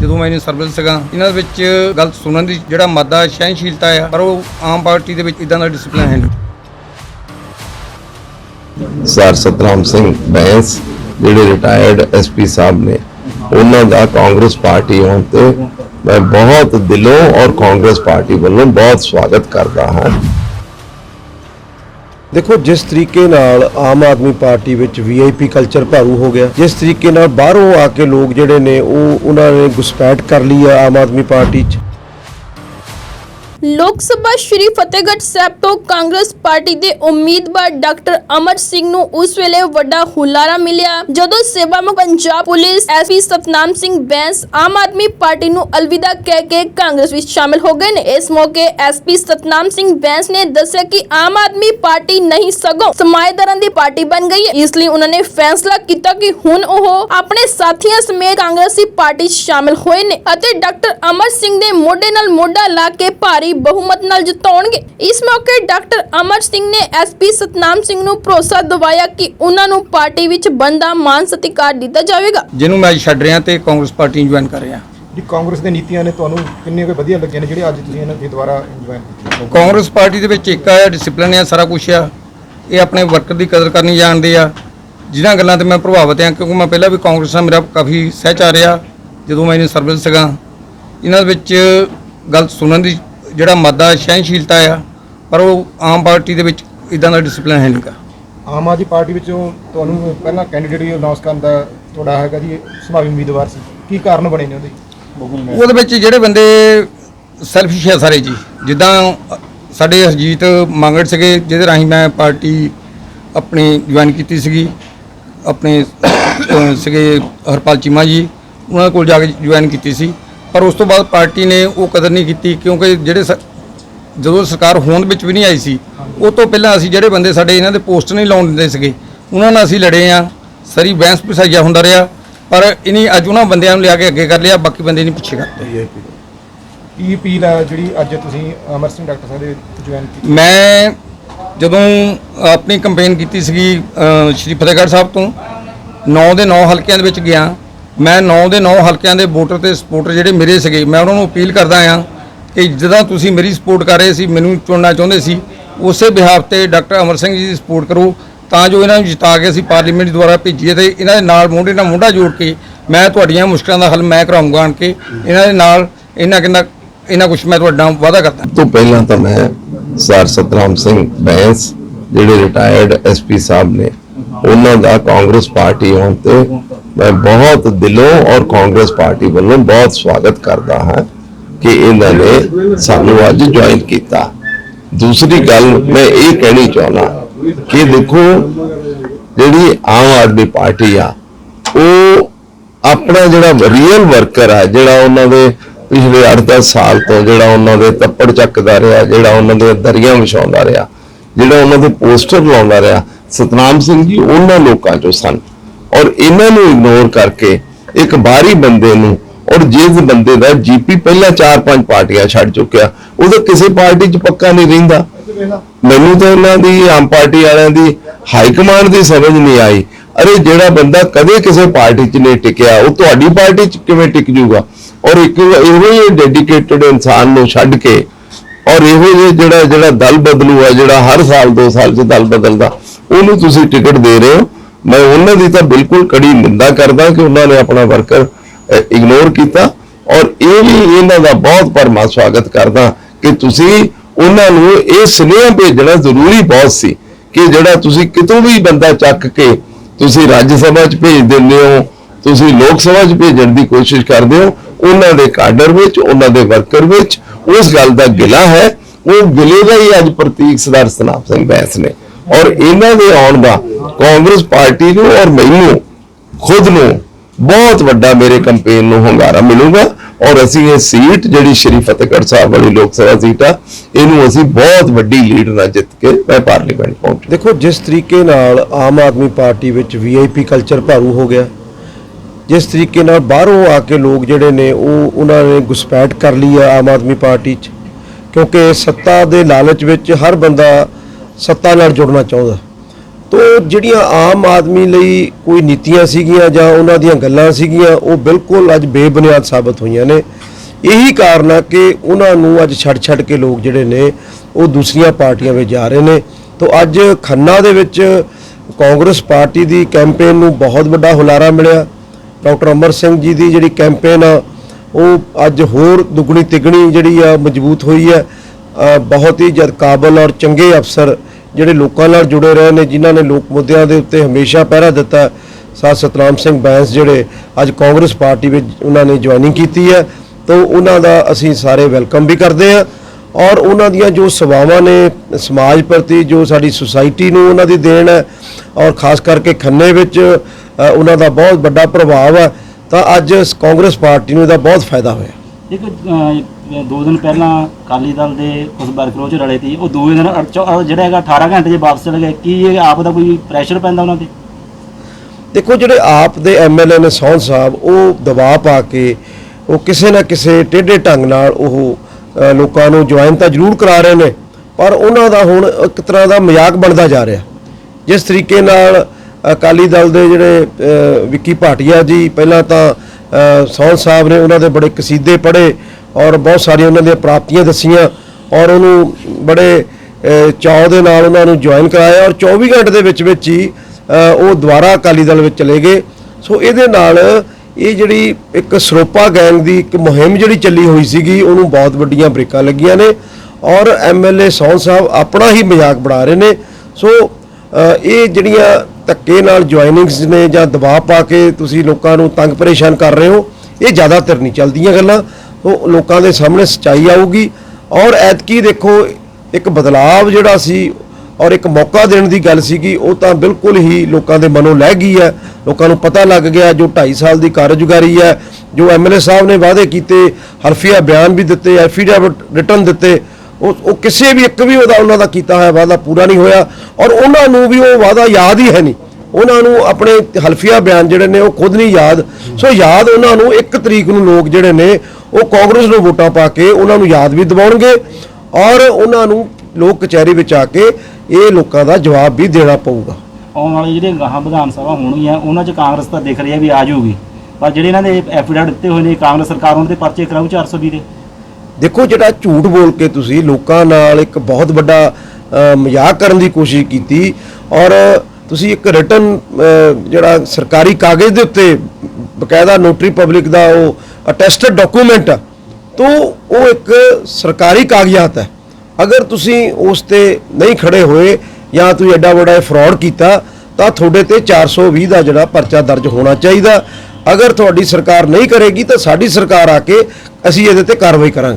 ਜਦੋਂ ਮੈਂ ਇਹਨੂੰ ਸਰਵਿਸ ਸੀਗਾ, ਇਹਨਾਂ ਵਿੱਚ ਗੱਲ ਸੁਣਨ ਦੀ ਜਿਹੜਾ ਮਾਦਾ ਸਹਿਨਸ਼ੀਲਤਾ ਆ, ਪਰ ਉਹ ਆਮ ਪਾਰਟੀ ਦੇ ਵਿੱਚ ਇਦਾਂ ਦਾ ਡਿਸਪਲਿਨ ਹੈ ਨਹੀਂ। ਸਰ ਸਤਰਾਮ ਸਿੰਘ ਬੈਂਸ, ਜਿਹੜੇ ਰਿਟਾਇਰਡ ਐਸਪੀ ਸਾਹਿਬ ਨੇ, ਉਹਨਾਂ ਦਾ ਕਾਂਗਰਸ ਪਾਰਟੀ ਹੋਣ ਤੇ ਮੈਂ ਬਹੁਤ ਦਿਲੋਂ ਔਰ ਕਾਂਗਰਸ ਪਾਰਟੀ ਵੱਲੋਂ ਬਹੁਤ ਸਵਾਗਤ ਕਰਦਾ ਹਾਂ। ਦੇਖੋ, ਜਿਸ ਤਰੀਕੇ ਨਾਲ ਆਮ ਆਦਮੀ ਪਾਰਟੀ ਵਿੱਚ ਵੀਆਈਪੀ ਕਲਚਰ ਭਾਰੂ ਹੋ ਗਿਆ, ਜਿਸ ਤਰੀਕੇ ਨਾਲ ਬਾਹਰੋਂ ਆ ਕੇ ਲੋਕ ਜਿਹੜੇ ਨੇ, ਉਹ ਉਹਨਾਂ ਨੇ ਘੁਸਪੈਠ ਕਰ ਲਈ ਆ ਆਮ ਆਦਮੀ ਪਾਰਟੀ 'ਚ। ਲੋਕ ਸਭਾ ਸ਼੍ਰੀ ਫਤਿਹਗੜ੍ਹ ਸਾਹਿਬ ਤੋਂ ਕਾਂਗਰਸ ਪਾਰਟੀ ਦੇ ਉਮੀਦਵਾਰ ਡਾਕਟਰ ਅਮਰ ਸਿੰਘ ਨੂੰ ਉਸ ਵੇਲੇ ਵੱਡਾ ਹੁਲਾਰਾ ਮਿਲਿਆ। ਜਦੋਂ ਸੇਵਾ Punjab police SP Satnam Singh Bains Aam Aadmi Party ਨੂੰ ਅਲਵਿਦਾ ਕਹਿ ਕੇ ਕਾਂਗਰਸ ਵਿੱਚ ਸ਼ਾਮਿਲ ਹੋ ਗਏ ਨੇ। ਇਸ ਮੌਕੇ ਐਸਪੀ ਸਤਨਾਮ ਸਿੰਘ ਬੈਂਸ ਨੇ ਦੱਸਿਆ ਕਿ ਆਮ ਆਦਮੀ ਪਾਰਟੀ ਨਹੀਂ ਸਗੋਂ ਸਮਾਏਦਾਰਾਂ ਦੀ ਪਾਰਟੀ ਬਣ ਗਈ ਹੈ। ਇਸ ਲਈ ਉਹਨਾਂ ਨੇ ਫੈਸਲਾ ਕੀਤਾ ਕਿ ਹੁਣ ਉਹ ਆਪਣੇ ਸਾਥੀਆਂ ਸਮੇਤ ਕਾਂਗਰਸੀ ਪਾਰਟੀ 'ਚ ਸ਼ਾਮਿਲ ਹੋਏ ਨੇ ਅਤੇ ਡਾਕਟਰ ਅਮਰ ਸਿੰਘ ਦੇ ਮੋਢੇ ਨਾਲ ਮੋਢਾ ਲਾ ਕੇ ਭਾਰੀ ਬਹੁਮਤ ਨਾਲ ਜਿਤਾਉਣਗੇ। ਇਸ ਮੌਕੇ ਡਾਕਟਰ ਅਮਰ ਸਿੰਘ ਨੇ ਐਸਪੀ ਸਤਨਾਮ ਸਿੰਘ ਨੂੰ ਭਰੋਸਾ ਦਿਵਾਇਆ ਕਿ ਉਹਨਾਂ ਨੂੰ ਪਾਰਟੀ ਵਿੱਚ ਬਣਦਾ ਮਾਨ ਸਤਿਕਾਰ ਦਿੱਤਾ ਜਾਵੇਗਾ। ਜਿਹਨੂੰ ਮੈਂ ਅੱਜ ਛੱਡ ਰਿਹਾ ਤੇ ਕਾਂਗਰਸ ਪਾਰਟੀ ਜੁਆਇਨ ਕਰ ਰਿਹਾ। ਜੀ ਕਾਂਗਰਸ ਦੇ ਨੀਤੀਆਂ ਨੇ ਤੁਹਾਨੂੰ ਕਿੰਨੇ ਕੁ ਵਧੀਆ ਲੱਗੀਆਂ ਨੇ ਜਿਹੜੇ ਅੱਜ ਤੁਸੀਂ ਇਹਨਾਂ ਦੇ ਦੁਆਰਾ ਜੁਆਇਨ ਕੀਤੀਆਂ ਕਾਂਗਰਸ ਪਾਰਟੀ ਦੇ ਵਿੱਚ ਇੱਕ ਆ ਡਿਸਪਲਿਨ ਆ ਸਾਰਾ ਕੁਝ ਆ। ਇਹ ਆਪਣੇ ਵਰਕਰ ਦੀ ਕਦਰ ਕਰਨੀ ਜਾਣਦੇ ਆ। ਜਿਨ੍ਹਾਂ ਗੱਲਾਂ ਤੇ ਮੈਂ ਪ੍ਰਭਾਵਿਤ ਆ ਕਿਉਂਕਿ ਮੈਂ ਪਹਿਲਾਂ ਵੀ ਕਾਂਗਰਸ ਨਾਲ ਮੇਰਾ ਕਾਫੀ ਸਹਿਚਾਰ ਰਿਹਾ ਜਦੋਂ ਮੈਂ ਇਹਨੂੰ ਸਰਵਿਸ ਸੀਗਾ। ਇਹਨਾਂ ਦੇ ਵਿੱਚ ਗੱਲ ਸੁਣਨ ਦੀ ਜਿਹੜਾ ਮਾਦਾ ਸਹਿਨਸ਼ੀਲਤਾ ਆ ਪਰ ਉਹ ਆਮ ਪਾਰਟੀ ਦੇ ਵਿੱਚ ਇਦਾਂ ਦਾ ਡਿਸਪਲਿਨ ਹੈ ਨਹੀਂਗਾ। ਆਮ ਆਦਮੀ ਪਾਰਟੀ ਵਿੱਚੋਂ ਤੁਹਾਨੂੰ ਪਹਿਲਾਂ ਕੈਂਡੀਡੇਟ ਵੀ ਅਨਾਉਂਸ ਕਰਨ ਦਾ ਤੁਹਾਡਾ ਹੈਗਾ ਜੀ ਸੰਭਾਵੀ ਉਮੀਦਵਾਰ ਸੀ। ਕੀ ਕਾਰਨ ਬਣੇ ਨੇ ਉਹਦੇ? ਉਹਦੇ ਵਿੱਚ ਜਿਹੜੇ ਬੰਦੇ ਸੈਲਫਿਸ਼ ਆ ਸਾਰੇ ਜੀ ਜਿੱਦਾਂ ਸਾਡੇ ਹਰਜੀਤ ਮੰਗੜ ਸੀਗੇ ਜਿਹਦੇ ਰਾਹੀਂ ਮੈਂ ਪਾਰਟੀ ਆਪਣੀ ਜੁਆਇਨ ਕੀਤੀ ਸੀਗੀ। ਆਪਣੇ ਸੀਗੇ ਹਰਪਾਲ ਚੀਮਾ ਜੀ ਉਹਨਾਂ ਕੋਲ ਜਾ ਕੇ ਜੁਆਇਨ ਕੀਤੀ ਸੀ। ਪਰ ਉਸ ਤੋਂ ਬਾਅਦ ਪਾਰਟੀ ਨੇ ਉਹ ਕਦਰ ਨਹੀਂ ਕੀਤੀ ਕਿਉਂਕਿ ਜਿਹੜੇ ਸ- ਜਦੋਂ ਸਰਕਾਰ ਹੋਂਦ ਵਿੱਚ ਵੀ ਨਹੀਂ ਆਈ ਸੀ ਉਹ ਤੋਂ ਪਹਿਲਾਂ ਅਸੀਂ ਜਿਹੜੇ ਬੰਦੇ ਸਾਡੇ ਇਹਨਾਂ ਦੇ ਪੋਸਟ ਨਹੀਂ ਲਾਉਣ ਦਿੰਦੇ ਸੀਗੇ ਉਹਨਾਂ ਨਾਲ ਅਸੀਂ ਲੜੇ ਆ ਸਰੀ ਬੈਂਸ ਪਸਾਈਆ ਹੁੰਦਾ ਰਿਹਾ ਪਰ ਇਨੀ ਅੱਜ ਉਹਨਾਂ ਬੰਦਿਆਂ ਨੂੰ ਲਿਆ ਕੇ ਅੱਗੇ ਕਰ ਲਿਆ ਬਾਕੀ ਬੰਦੇ ਨਹੀਂ ਪਿੱਛੇ ਕਰਤੇ ਕੀ ਅਪੀਲ ਆ ਜਿਹੜੀ ਅੱਜ ਤੁਸੀਂ ਅਮਰ ਸਿੰਘ ਡਾਕਟਰ ਸਾਹਿਬ ਦੇ ਜੁਆਇਨ ਕੀਤੀ? ਮੈਂ ਜਦੋਂ ਆਪਣੀ ਕੰਪੇਨ ਕੀਤੀ ਸੀਗੀ ਸ਼੍ਰੀ ਫਤਿਹਗੜ੍ਹ ਸਾਹਿਬ ਤੋਂ 9 ਦੇ 9 ਹਲਕਿਆਂ ਦੇ ਵਿੱਚ ਗਿਆ ਮੈਂ 9 ਦੇ 9 ਹਲਕਿਆਂ ਦੇ ਵੋਟਰ ਤੇ ਸਪੋਰਟਰ ਜਿਹੜੇ ਮੇਰੇ ਸੀਗੇ, ਮੈਂ ਉਹਨਾਂ ਨੂੰ ਅਪੀਲ ਕਰਦਾ ਆ ਕਿ ਜਦੋਂ ਤੁਸੀਂ ਮੇਰੀ ਸਪੋਰਟ ਕਰ ਰਹੇ ਸੀ, ਮੈਨੂੰ ਚੁਣਨਾ ਚਾਹੁੰਦੇ ਸੀ, ਉਸੇ ਬਿਹਾਫ ਤੇ ਡਾਕਟਰ ਅਮਰ ਸਿੰਘ ਜੀ ਦੀ ਸਪੋਰਟ ਕਰੋ, ਤਾਂ ਜੋ ਇਹਨਾਂ ਨੂੰ ਜਿਤਾ ਕੇ ਅਸੀਂ ਪਾਰਲੀਮੈਂਟ ਦੁਆਰਾ ਭੇਜੀਏ ਤੇ ਇਹਨਾਂ ਦੇ ਨਾਲ ਮੋਢੇ ਨਾਲ ਮੋਢਾ ਜੋੜ ਕੇ ਮੈਂ ਤੁਹਾਡੀਆਂ ਮੁਸ਼ਕਲਾਂ ਦਾ ਹੱਲ ਮੈਂ ਕਰਾਉਂਗਾ ਆਣ ਕੇ, ਇਹਨਾਂ ਦੇ ਨਾਲ ਇਹਨਾਂ ਕਿੰਨਾ, ਇਹਨਾਂ ਕੁਝ ਮੈਂ ਤੁਹਾਡਾ ਨਾਲ ਵਾਅਦਾ ਕਰਦਾ। ਤੋਂ ਪਹਿਲਾਂ ਤਾਂ ਮੈਂ ਸਰ ਸਤਰਾਮ ਸਿੰਘ ਬੈਂਸ, ਜਿਹੜੇ ਰਿਟਾਇਰਡ ਐਸਪੀ ਸਾਹਿਬ ਨੇ, ਉਹਨਾਂ ਦਾ ਕਾਂਗਰਸ ਪਾਰਟੀ ਹੋਣ ਤੇ ਮੈਂ ਬਹੁਤ ਦਿਲੋਂ ਔਰ ਕਾਂਗਰਸ ਪਾਰਟੀ ਵੱਲੋਂ ਬਹੁਤ ਸਵਾਗਤ ਕਰਦਾ ਹਾਂ ਕਿ ਇਹਨਾਂ ਨੇ ਸਾਨੂੰ ਅੱਜ ਜੁਆਇਨ ਕੀਤਾ। ਦੂਸਰੀ ਗੱਲ ਮੈਂ ਇਹ ਕਹਿਣੀ ਚਾਹੁੰਦਾ ਕਿ ਦੇਖੋ, ਜਿਹੜੀ ਆਮ ਆਦਮੀ ਪਾਰਟੀ ਆ, ਉਹ ਆਪਣਾ ਜਿਹੜਾ ਰੀਅਲ ਵਰਕਰ ਆ, ਜਿਹੜਾ ਉਹਨਾਂ ਦੇ ਪਿਛਲੇ 8-10 ਸਾਲ ਤੋਂ ਜਿਹੜਾ ਉਹਨਾਂ ਦੇ ਤੱਪੜ ਚੱਕਦਾ ਰਿਹਾ, ਜਿਹੜਾ ਉਹਨਾਂ ਦੇ ਦਰੀਆਂ ਵਿਛਾਉਂਦਾ ਰਿਹਾ, ਜਿਹੜਾ ਉਹਨਾਂ ਦੇ ਪੋਸਟਰ ਲਾਉਂਦਾ ਰਿਹਾ, ਸਤਨਾਮ ਸਿੰਘ ਜੀ, ਉਹਨਾਂ ਲੋਕਾਂ ਚੋਂ ਸਨ। ਔਰ ਇਹਨਾਂ ਨੂੰ ਇਗਨੋਰ ਕਰਕੇ ਇੱਕ ਬਾਹਰੀ ਬੰਦੇ ਨੂੰ ਔਰ ਜਿਸ ਬੰਦੇ ਦਾ ਜੀਪੀ ਪਹਿਲਾਂ 4-5 ਪਾਰਟੀਆਂ ਛੱਡ ਚੁੱਕਿਆ। ਉਹ ਤਾਂ ਕਿਸੇ ਪਾਰਟੀ 'ਚ ਪੱਕਾ ਨਹੀਂ ਰਹਿੰਦਾ। ਮੈਨੂੰ ਤਾਂ ਇਹਨਾਂ ਦੀ, ਆਮ ਪਾਰਟੀ ਵਾਲਿਆਂ ਦੀ ਹਾਈ ਕਮਾਂਡ ਦੀ ਸਮਝ ਨਹੀਂ ਆਈ। ਅਰੇ ਜਿਹੜਾ ਬੰਦਾ ਕਦੇ ਕਿਸੇ ਪਾਰਟੀ 'ਚ ਨਹੀਂ ਟਿਕਿਆ, ਉਹ ਤੁਹਾਡੀ ਪਾਰਟੀ 'ਚ ਕਿਵੇਂ ਟਿਕ ਜੂਗਾ? ਔਰ ਇੱਕ ਇਹੋ ਹੀ ਡੈਡੀਕੇਟਡ ਇਨਸਾਨ ਨੂੰ ਛੱਡ ਕੇ ਔਰ ਇਹੋ ਜਿਹੇ ਜਿਹੜਾ ਜਿਹੜਾ ਦਲ ਬਦਲੂ ਆ ਜਿਹੜਾ ਹਰ ਸਾਲ 2 ਸਾਲ 'ਚ ਦਲ ਬਦਲਦਾ, ਉਹਨੂੰ ਤੁਸੀਂ ਟਿਕਟ ਦੇ ਰਹੇ ਹੋ। ਮੈਂ ਉਹਨਾਂ ਦੀ ਤਾਂ ਬਿਲਕੁਲ ਕੜੀ ਨਿੰਦਾ ਕਰਦਾ ਕਿ ਉਹਨਾਂ ਨੇ ਆਪਣਾ ਵਰਕਰ ਇਗਨੋਰ ਕੀਤਾ ਔਰ ਇਹ ਵੀ ਇਹਨਾਂ ਦਾ ਬਹੁਤ ਪਰਮਾ ਸਵਾਗਤ ਕਰਦਾ ਕਿ ਤੁਸੀਂ ਉਹਨਾਂ ਨੂੰ ਇਹ ਸੁਨੇਹਾ ਭੇਜਣਾ ਜ਼ਰੂਰੀ ਬਹੁਤ ਸੀ ਕਿ ਜਿਹੜਾ ਤੁਸੀਂ ਕਿਤੋਂ ਵੀ ਬੰਦਾ ਚੱਕ ਕੇ ਤੁਸੀਂ ਰਾਜ ਸਭਾ 'ਚ ਭੇਜ ਦਿੰਦੇ ਹੋ, ਤੁਸੀਂ ਲੋਕ ਸਭਾ 'ਚ ਭੇਜਣ ਦੀ ਕੋਸ਼ਿਸ਼ ਕਰਦੇ ਹੋ, ਉਹਨਾਂ ਦੇ ਕਾਡਰ ਵਿੱਚ, ਉਹਨਾਂ ਦੇ ਵਰਕਰ ਵਿੱਚ, ਉਸ ਗੱਲ ਦਾ ਗਿਲਾ ਹੈ। ਉਹ ਗਿਲੇ ਦਾ ਹੀ ਅੱਜ ਪ੍ਰਤੀਕ ਸਰਦਾਰ ਸਨਾਮ ਸਿੰਘ ਬੈਂਸ ਨੇ। ਔਰ ਇਹਨਾਂ ਦੇ ਆਉਣ ਦਾ ਕਾਂਗਰਸ ਪਾਰਟੀ ਨੂੰ ਔਰ ਮੈਨੂੰ, ਖੁਦ ਨੂੰ ਬਹੁਤ ਵੱਡਾ ਮੇਰੇ ਕੈਂਪੇਨ ਨੂੰ ਹੰਗਾਰਾ ਮਿਲੂਗਾ। ਔਰ ਅਸੀਂ ਇਹ ਸੀਟ ਜਿਹੜੀ ਸ਼੍ਰੀ ਫਤਿਹਗੜ੍ਹ ਸਾਹਿਬ ਵਾਲੀ ਲੋਕ ਸਭਾ ਸੀਟ ਆ, ਇਹਨੂੰ ਅਸੀਂ ਬਹੁਤ ਵੱਡੀ ਲੀਡ ਨਾਲ ਜਿੱਤ ਕੇ ਮੈਂ ਪਾਰਲੀਮੈਂਟ ਪਹੁੰਚ। ਦੇਖੋ, ਜਿਸ ਤਰੀਕੇ ਨਾਲ ਆਮ ਆਦਮੀ ਪਾਰਟੀ ਵਿੱਚ ਵੀਆਈਪੀ ਕਲਚਰ ਭਾਰੂ ਹੋ ਗਿਆ, ਜਿਸ ਤਰੀਕੇ ਨਾਲ ਬਾਹਰੋਂ ਆ ਕੇ ਲੋਕ ਜਿਹੜੇ ਨੇ ਉਹ, ਉਹਨਾਂ ਨੇ ਘੁਸਪੈਠ ਕਰ ਲਈ ਆ ਆਮ ਆਦਮੀ ਪਾਰਟੀ 'ਚ। ਕਿਉਂਕਿ ਸੱਤਾ ਦੇ ਲਾਲਚ ਵਿੱਚ ਹਰ ਬੰਦਾ ਸੱਤਾ ਨਾਲ ਜੁੜਨਾ ਚਾਹੁੰਦਾ। ਤੋ ਜਿਹੜੀਆਂ ਆਮ ਆਦਮੀ ਲਈ ਕੋਈ ਨੀਤੀਆਂ ਸੀਗੀਆਂ ਜਾਂ ਉਹਨਾਂ ਦੀਆਂ ਗੱਲਾਂ ਸੀਗੀਆਂ, ਉਹ ਬਿਲਕੁਲ ਅੱਜ ਬੇਬੁਨਿਆਦ ਸਾਬਤ ਹੋਈਆਂ ਨੇ। ਇਹੀ ਕਾਰਨ ਆ ਕਿ ਉਹਨਾਂ ਨੂੰ ਅੱਜ ਛੱਡ ਛੱਡ ਕੇ ਲੋਕ ਜਿਹੜੇ ਨੇ, ਉਹ ਦੂਸਰੀਆਂ ਪਾਰਟੀਆਂ ਵਿੱਚ ਜਾ ਰਹੇ ਨੇ। ਤੋ ਅੱਜ ਖੰਨਾ ਦੇ ਵਿੱਚ ਕਾਂਗਰਸ ਪਾਰਟੀ ਦੀ ਕੈਂਪੇਨ ਨੂੰ ਬਹੁਤ ਵੱਡਾ ਹੁਲਾਰਾ ਮਿਲਿਆ। ਡਾਕਟਰ ਅਮਰ ਸਿੰਘ ਜੀ ਦੀ ਜਿਹੜੀ ਕੈਂਪੇਨ ਆ, ਉਹ ਅੱਜ ਹੋਰ ਦੁੱਗਣੀ ਤਿੱਗਣੀ ਜਿਹੜੀ ਆ, ਮਜ਼ਬੂਤ ਹੋਈ ਹੈ। ਬਹੁਤ ਹੀ ਜਦ ਕਾਬਲ ਔਰ ਚੰਗੇ ਅਫਸਰ ਜਿਹੜੇ ਲੋਕਾਂ ਨਾਲ ਜੁੜੇ ਰਹੇ ਨੇ, ਜਿਨ੍ਹਾਂ ਨੇ ਲੋਕ ਮੁੱਦਿਆਂ ਦੇ ਉੱਤੇ ਹਮੇਸ਼ਾ ਪਹਿਰਾ ਦਿੱਤਾ ਸਰ ਸਤਨਾਮ ਸਿੰਘ ਬੈਂਸ ਜਿਹੜੇ ਅੱਜ ਕਾਂਗਰਸ ਪਾਰਟੀ ਵਿੱਚ ਉਹਨਾਂ ਨੇ ਜੁਆਇਨਿੰਗ ਕੀਤੀ ਹੈ, ਤਾਂ ਉਹਨਾਂ ਦਾ ਅਸੀਂ ਸਾਰੇ ਵੈਲਕਮ ਵੀ ਕਰਦੇ ਹਾਂ ਔਰ ਉਹਨਾਂ ਦੀਆਂ ਜੋ ਸੇਵਾਵਾਂ ਨੇ ਸਮਾਜ ਪ੍ਰਤੀ, ਜੋ ਸਾਡੀ ਸੁਸਾਇਟੀ ਨੂੰ ਉਹਨਾਂ ਦੀ ਦੇਣ ਹੈ ਔਰ ਖਾਸ ਕਰਕੇ ਖੰਨੇ ਵਿੱਚ ਉਹਨਾਂ ਦਾ ਬਹੁਤ ਵੱਡਾ ਪ੍ਰਭਾਵ ਹੈ, ਤਾਂ ਅੱਜ ਇਸ ਕਾਂਗਰਸ ਪਾਰਟੀ ਨੂੰ ਇਹਦਾ ਬਹੁਤ ਫਾਇਦਾ ਹੋਇਆ। ਇੱਕ ਅਹ, ਦੋ ਦਿਨ ਪਹਿਲਾਂ ਅਕਾਲੀ ਦਲ ਦੇ ਕੁਝ ਵਰਕਰੋਂ ਚ ਰਲੇ ਸੀ। ਉਹ ਦੂਏ ਦਿਨ ਅੜ- ਚੌ- ਅਹ, ਜਿਹੜਾ ਹੈਗਾ 18 ਘੰਟੇ 'ਚ ਵਾਪਸ ਚਲੇ ਗਏ। ਕੀ ਇਹ ਆਪ ਦਾ ਕੋਈ ਪ੍ਰੈਸ਼ਰ ਪੈਂਦਾ ਉਹਨਾਂ ਤੇ? ਦੇਖੋ ਜਿਹੜੇ ਆਪ ਦੇ ਐਮਐਲਏ ਨੇ ਸੌਨ ਸਾਹਿਬ ਉਹ ਦਬਾਅ ਪਾ ਕੇ ਉਹ ਕਿਸੇ ਨਾ ਕਿਸੇ ਟੇਢੇ ਢੰਗ ਨਾਲ ਉਹ ਅ, ਲੋਕਾਂ ਨੂੰ ਜੁਆਇਨ ਤਾਂ ਜ਼ਰੂਰ ਕਰਾ ਰਹੇ ਨੇ ਪਰ ਉਹਨਾਂ ਦਾ ਹੁਣ ਇੱਕ ਤਰ੍ਹਾਂ ਦਾ ਮਜ਼ਾਕ ਬਣਦਾ ਜਾ ਰਿਹਾ। ਜਿਸ ਤਰੀਕੇ ਨਾਲ ਅਕਾਲੀ ਦਲ ਦੇ ਜਿਹੜੇ ਅ, ਵਿੱਕੀ ਭਾਟੀਆ ਜੀ ਪਹਿਲਾਂ ਤਾਂ ਅ, ਸਾਹਿਬ ਨੇ ਉਹਨਾਂ ਦੇ ਬੜੇ ਕਸੀਦੇ ਪੜ੍ਹੇ ਔਰ ਬਹੁਤ ਸਾਰੀਆਂ ਉਹਨਾਂ ਦੀਆਂ ਪ੍ਰਾਪਤੀਆਂ ਦੱਸੀਆਂ ਔਰ ਉਹਨੂੰ ਬੜੇ ਚਾਅ ਦੇ ਨਾਲ ਉਹਨਾਂ ਨੂੰ ਜੁਆਇਨ ਕਰਾਇਆ ਔਰ 24 ਘੰਟੇ ਦੇ ਵਿੱਚ ਵਿੱਚ ਹੀ ਉਹ ਦੁਬਾਰਾ ਅਕਾਲੀ ਦਲ ਵਿੱਚ ਚਲੇ ਗਏ। ਸੋ ਇਹਦੇ ਨਾਲ ਇਹ ਜਿਹੜੀ ਇੱਕ ਸਰੋਪਾ ਗੈਂਗ ਦੀ ਇੱਕ ਮੁਹਿੰਮ ਜਿਹੜੀ ਚੱਲੀ ਹੋਈ ਸੀਗੀ ਉਹਨੂੰ ਬਹੁਤ ਵੱਡੀਆਂ ਬ੍ਰੇਕਾਂ ਲੱਗੀਆਂ ਨੇ ਔਰ ਐਮਐਲਏ ਸੌਨ ਸਾਹਿਬ ਆਪਣਾ ਹੀ ਮਜ਼ਾਕ ਬਣਾ ਰਹੇ ਨੇ। ਸੋ ਇਹ ਜਿਹੜੀਆਂ ਧੱਕੇ ਨਾਲ ਜੁਆਇਨਿੰਗਸ ਨੇ ਜਾਂ ਦਬਾਅ ਪਾ ਕੇ ਤੁਸੀਂ ਲੋਕਾਂ ਨੂੰ ਤੰਗ ਪਰੇਸ਼ਾਨ ਕਰ ਰਹੇ ਹੋ, ਇਹ ਜ਼ਿਆਦਾਤਰ ਨਹੀਂ ਚੱਲਦੀਆਂ ਗੱਲਾਂ। ਉਹ ਲੋਕਾਂ ਦੇ ਸਾਹਮਣੇ ਸੱਚਾਈ ਆਊਗੀ। ਔਰ ਐਤਕੀ ਦੇਖੋ, ਇੱਕ ਬਦਲਾਵ ਜਿਹੜਾ ਸੀ ਔਰ ਇੱਕ ਮੌਕਾ ਦੇਣ ਦੀ ਗੱਲ ਸੀਗੀ, ਉਹ ਤਾਂ ਬਿਲਕੁਲ ਹੀ ਲੋਕਾਂ ਦੇ ਮਨੋਂ ਲਹਿ ਗਈ ਹੈ। ਲੋਕਾਂ ਨੂੰ ਪਤਾ ਲੱਗ ਗਿਆ ਜੋ 2.5 ਸਾਲ ਦੀ ਕਾਰਜਕਾਰੀ ਹੈ, ਜੋ ਐਮਐਲਏ ਸਾਹਿਬ ਨੇ ਵਾਅਦੇ ਕੀਤੇ ਹਲਫੀਆ ਬਿਆਨ ਵੀ ਦਿੱਤੇ, ਐਫੀਡੇਵਿਟ ਰਿਟਰਨ ਦਿੱਤੇ। ਉਹ ਉਹ ਕਿਸੇ ਵੀ ਇੱਕ ਵੀ ਉਹਦਾ ਉਹਨਾਂ ਦਾ ਕੀਤਾ ਹੋਇਆ, ਵਾਅਦਾ ਪੂਰਾ ਨਹੀਂ ਹੋਇਆ ਔਰ ਉਹਨਾਂ ਨੂੰ ਵੀ ਉਹ ਵਾਅਦਾ ਯਾਦ ਹੀ ਹੈ ਨਹੀਂ। ਉਹਨਾਂ ਨੂੰ ਆਪਣੇ ਹਲਫੀਆ ਬਿਆਨ ਜਿਹੜੇ ਨੇ ਉਹ ਖੁਦ ਨਹੀਂ ਯਾਦ। ਸੋ ਯਾਦ ਉਹਨਾਂ ਨੂੰ ਇੱਕ ਤਰੀਕ ਨੂੰ ਲੋਕ ਜਿਹੜੇ ਨੇ ਉਹ ਕਾਂਗਰਸ ਨੂੰ ਵੋਟਾਂ ਪਾ ਕੇ ਉਹਨਾਂ ਨੂੰ ਯਾਦ ਵੀ ਦਿਵਾਉਣਗੇ ਔਰ ਉਹਨਾਂ ਨੂੰ ਲੋਕ ਕਚਹਿਰੀ ਵਿੱਚ ਆ ਕੇ ਇਹ ਲੋਕਾਂ ਦਾ ਜਵਾਬ ਵੀ ਦੇਣਾ ਪਊਗਾ। ਆਉਣ ਵਾਲੇ ਜਿਹੜੇ ਗਾਹਾਂ ਵਿਧਾਨ ਸਭਾ ਹੋਣਗੀਆਂ, ਉਹਨਾਂ 'ਚ ਕਾਂਗਰਸ ਤਾਂ ਦਿਖ ਰਹੀ ਹੈ ਵੀ ਆ ਜਾਊਗੀ। ਪਰ ਜਿਹੜੇ ਇਹਨਾਂ ਦੇ ਐਫੀਡੇਵਿਟ ਦਿੱਤੇ ਹੋਏ ਨੇ, ਕਾਂਗਰਸ ਸਰਕਾਰ ਉਹਨਾਂ ਦੇ ਪਰਚੇ ਕਰਾਊ 420 ਦੇ। ਦੇਖੋ ਜਿਹੜਾ ਝੂਠ ਬੋਲ ਕੇ ਤੁਸੀਂ ਲੋਕਾਂ ਨਾਲ ਇੱਕ ਬਹੁਤ ਵੱਡਾ ਮਜ਼ਾਕ ਕਰਨ ਦੀ ਕੋਸ਼ਿਸ਼ ਕੀਤੀ ਔਰ ਤੁਸੀਂ ਇੱਕ ਰਿਟਨ ਜਿਹੜਾ ਸਰਕਾਰੀ ਕਾਗਜ਼ ਦੇ ਉੱਤੇ ਬਕਾਇਦਾ ਨੋਟਰੀ ਪਬਲਿਕ ਦਾ ਉਹ ਅਟੈਸਟਡ ਡਾਕੂਮੈਂਟ ਆ, ਤੋਂ ਉਹ ਇੱਕ ਸਰਕਾਰੀ ਕਾਗਜ਼ਾਤ ਹੈ। ਅਗਰ ਤੁਸੀਂ ਉਸ ਤੇ ਨਹੀਂ ਖੜੇ ਹੋਏ ਜਾਂ ਤੁਸੀਂ ਐਡਾ ਵੱਡਾ ਫਰਾਡ ਕੀਤਾ, ਤਾਂ ਤੁਹਾਡੇ ਤੇ 420 ਦਾ ਜਿਹੜਾ ਪਰਚਾ ਦਰਜ ਹੋਣਾ ਚਾਹੀਦਾ। ਅਗਰ ਤੁਹਾਡੀ ਸਰਕਾਰ ਨਹੀਂ ਕਰੇਗੀ ਤਾਂ ਸਾਡੀ ਸਰਕਾਰ ਆ ਕੇ ਅਸੀਂ ਇਹਦੇ ਤੇ ਕਾਰਵਾਈ ਕਰਾਂਗੇ।